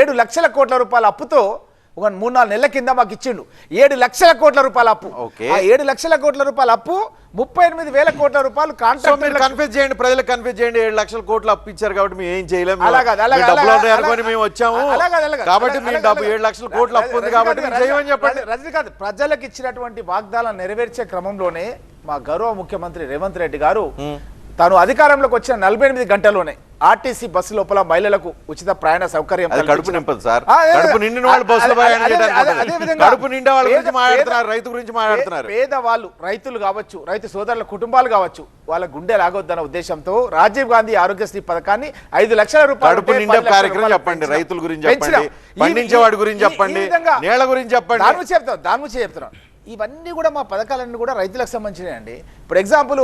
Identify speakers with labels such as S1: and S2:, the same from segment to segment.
S1: ఏడు లక్షల కోట్ల రూపాయల అప్పుతో ఒక మూడు నాలుగు నెలల కింద మాకు ఇచ్చిండు. ఏడు లక్షల కోట్ల రూపాయల అప్పు. ఆ ఏడు లక్షల కోట్ల రూపాయల అప్పు ముప్పై ఎనిమిది వేల కోట్ల రూపాయలు
S2: మీరు
S1: కాంట్రాక్ట్
S2: కన్ఫ్యూజ్ చేయండి ప్రజలకు కన్ఫ్యూజ్ చేయండి ఏడు లక్షల కోట్లు అప్పు ఇచ్చారు కాబట్టి మేము ఏం చేయలేము.
S1: కాదు, కాదు, కాదు,
S2: అనుకొని మేము వచ్చాము.
S1: కాదు, కాదు,
S2: కాబట్టి
S1: కాదు,
S2: డబ్బు ఏడు లక్షల
S1: కాదు.
S2: కోట్లు అప్పు ఉంది కాబట్టి చేయమని చెప్పండి.
S1: రజనీకాంత్ ప్రజలకు ఇచ్చినటువంటి వాగ్దానాలు నెరవేర్చే క్రమంలోనే మా గౌరవ ముఖ్యమంత్రి రేవంత్ రెడ్డి గారు తాను అధికారంలోకి వచ్చిన నలభై ఎనిమిది గంటల్లోనే ఆర్టీసీ బస్సు లోపల మహిళలకు ఉచిత ప్రయాణ సౌకర్యం
S2: కడుపు. నింపదు సార్ కడుపు నిండిన వాళ్ళు బస్సులో కడుపు నిండా వాళ్ళ గురించి మాట్లాడుతున్నారు రైతు గురించి మాట్లాడుతున్నారు
S1: పేదవాళ్ళు రైతులు కావచ్చు రైతు సోదరుల కుటుంబాలు కావచ్చు వాళ్ళ గుండె లాగొద్దన్న ఉద్దేశంతో రాజీవ్ గాంధీ ఆరోగ్యశ్రీ పథకాన్ని ఐదు లక్షల రూపాయలు
S2: కడుపు నిండా కార్యక్రమం చెప్పండి. రైతుల గురించి. చెప్పండి పండించే వాడి గురించి
S1: ఈ- ఈ
S2: చెప్పండి
S1: విధంగా
S2: నేల గురించి చెప్పండి
S1: దాని గురించి చెప్తాం దాని గురించి చెప్తున్నాం ఇవన్నీ కూడా మా పథకాలన్నీ కూడా రైతులకు సంబంధించినవి అండి ఇప్పుడు ఎగ్జాంపుల్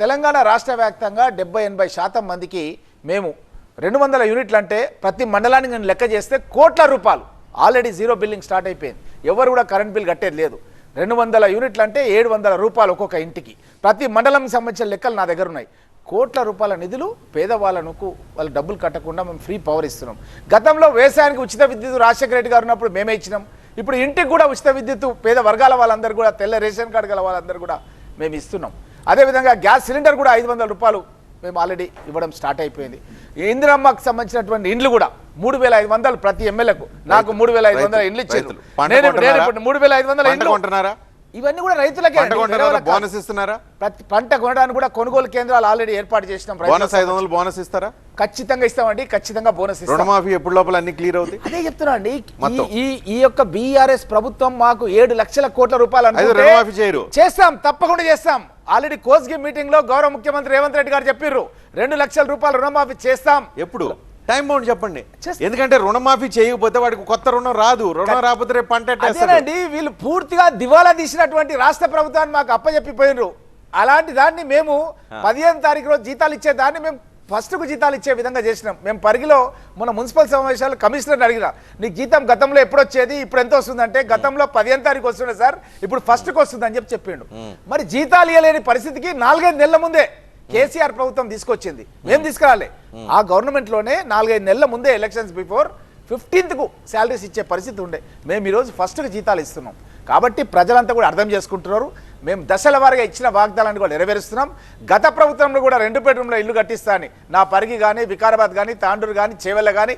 S1: తెలంగాణ రాష్ట్ర వ్యాప్తంగా డెబ్బై ఎనభై శాతం మందికి మేము రెండు వందల యూనిట్లు అంటే ప్రతి మండలానికి నేను లెక్క చేస్తే కోట్ల రూపాయలు. ఆల్రెడీ జీరో బిల్లింగ్ స్టార్ట్ అయిపోయింది. ఎవరు కూడా కరెంట్ బిల్ కట్టేది లేదు. రెండు వందల యూనిట్లు అంటే ఏడు వందల రూపాయలు ఒక్కొక్క ఇంటికి. ప్రతి మండలంకి సంబంధించిన లెక్కలు నా దగ్గర ఉన్నాయి. కోట్ల రూపాయల నిధులు పేదవాళ్ళకు వాళ్ళు డబ్బులు కట్టకుండా మేము ఫ్రీ పవర్ ఇస్తున్నాం. గతంలో వ్యవసాయానికి ఉచిత విద్యుత్ రాజశేఖర రెడ్డి గారు ఉన్నప్పుడు మేమే ఇచ్చినాం. ఇప్పుడు ఇంటికి కూడా ఉచిత విద్యుత్ పేద వర్గాల వాళ్ళందరూ కూడా తెల్ల రేషన్ కార్డు గల వాళ్ళందరూ కూడా మేము ఇస్తున్నాం. అదేవిధంగా గ్యాస్ సిలిండర్ కూడా ఐదు వందల రూపాయలు మేము ఆల్రెడీ ఇవ్వడం స్టార్ట్ అయిపోయింది. ఇందిరమ్మకు సంబంధించినటువంటి ఇండ్లు కూడా మూడు వేల ఐదు వందలు ప్రతి ఎమ్మెల్యేకు. నాకు మూడు వేల ఐదు వందల ఇండ్లు ఇచ్చారు. నేను మూడు వేల ఐదు వందల ఇండ్లు ఇవన్నీ కూడా రైతులకే.
S2: బోనస్ ఇస్తున్నారా?
S1: ప్రతి పంట కొనడానికి కూడా కొనుగోలు కేంద్రాలు ఆల్రెడీ ఏర్పాటు చేసినాం
S2: బోనస్ ఐదు వందలు బోనస్ ఇస్తారా?
S1: ఖచ్చితంగా ఇస్తామండి ఖచ్చితంగా బోనస్ ఇస్తాం.
S2: రుణమాఫీ ఎప్పుడు లోపల అన్ని క్లియర్ అవుతాయి?
S1: అదే చెప్తున్నా అండి. ఈ ఈ యొక్క బీఆర్ఎస్ ప్రభుత్వం మాకు ఏడు లక్షల కోట్ల రూపాయలు
S2: రుణమాఫీ చేయరు.
S1: చేస్తాం తప్పకుండా చేస్తాం. ఆల్రెడీ కోస్గి మీటింగ్లో గౌరవ ముఖ్యమంత్రి రేవంత్ రెడ్డి గారు చెప్పిర్రు రెండు లక్షల రూపాయలు రుణమాఫీ చేస్తాం.
S2: ఎప్పుడు? టైం బౌండ్ చెప్పండి. ఎందుకంటే రుణమాఫీ చేయకపోతే వాడికి కొత్త రుణం రాదు. రుణం రాకపోతే రేపు పంట.
S1: అదేనండి వీళ్ళు పూర్తిగా దివాలా తీసినటువంటి రాష్ట్ర ప్రభుత్వాన్ని మాకు అప్పచెప్పిపోయినరు అలాంటి దాన్ని మేము పదిహేను తారీఖు రోజు జీతాలు ఇచ్చే దాన్ని మేము ఫస్ట్కు జీతాలు ఇచ్చే విధంగా చేసినాం. మేము పరిగిలో మన మున్సిపల్ సమావేశాలు కమిషనర్ అడిగిన నీకు జీతం గతంలో ఎప్పుడు వచ్చేది ఇప్పుడు ఎంత వస్తుందంటే గతంలో పదిహేను తారీఖు వస్తుండే సార్ ఇప్పుడు ఫస్ట్కు వస్తుంది అని చెప్పి చెప్పిండు. మరి జీతాలు ఇవ్వలేని పరిస్థితికి నాలుగైదు నెలల ముందే కేసీఆర్ ప్రభుత్వం తీసుకొచ్చింది. మేము. తీసుకురాలే. ఆ గవర్నమెంట్లోనే నాలుగైదు నెలల ముందే ఎలక్షన్స్ బిఫోర్ ఫిఫ్టీన్త్కు శాలరీస్ ఇచ్చే పరిస్థితి ఉండే. మేము ఈరోజు ఫస్ట్కు జీతాలు ఇస్తున్నాం. కాబట్టి ప్రజలంతా కూడా అర్థం చేసుకుంటున్నారు. మేము దశల వారీగా ఇచ్చిన వాగ్దానాన్ని కూడా నెరవేరుస్తున్నాం. గత ప్రభుత్వంలో కూడా రెండు బెడ్రూమ్ల ఇల్లు కట్టిస్తా అని నా పరిగి కానీ వికారాబాద్ కానీ తాండూరు కానీ చేవెళ్ళ కానీ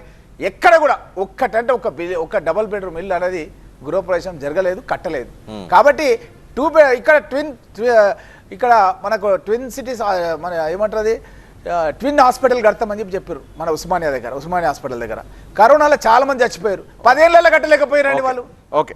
S1: ఎక్కడ కూడా ఒక్కటంటే ఒక ఒక డబుల్ బెడ్రూమ్ ఇల్లు అనేది గృహప్రవేశం జరగలేదు కట్టలేదు. కాబట్టి టూ బె ఇక్కడ ట్విన్ ఇక్కడ మనకు ట్విన్ సిటీస్ మన ఏమంటారు ట్విన్ హాస్పిటల్ కడతామని చెప్పి చెప్పారు మన ఉస్మానియా దగ్గర ఉస్మానియా హాస్పిటల్ దగ్గర. కరోనాలో చాలా మంది చచ్చిపోయారు. పదేళ్ళలో కట్టలేకపోయారండి వాళ్ళు.
S2: ఓకే.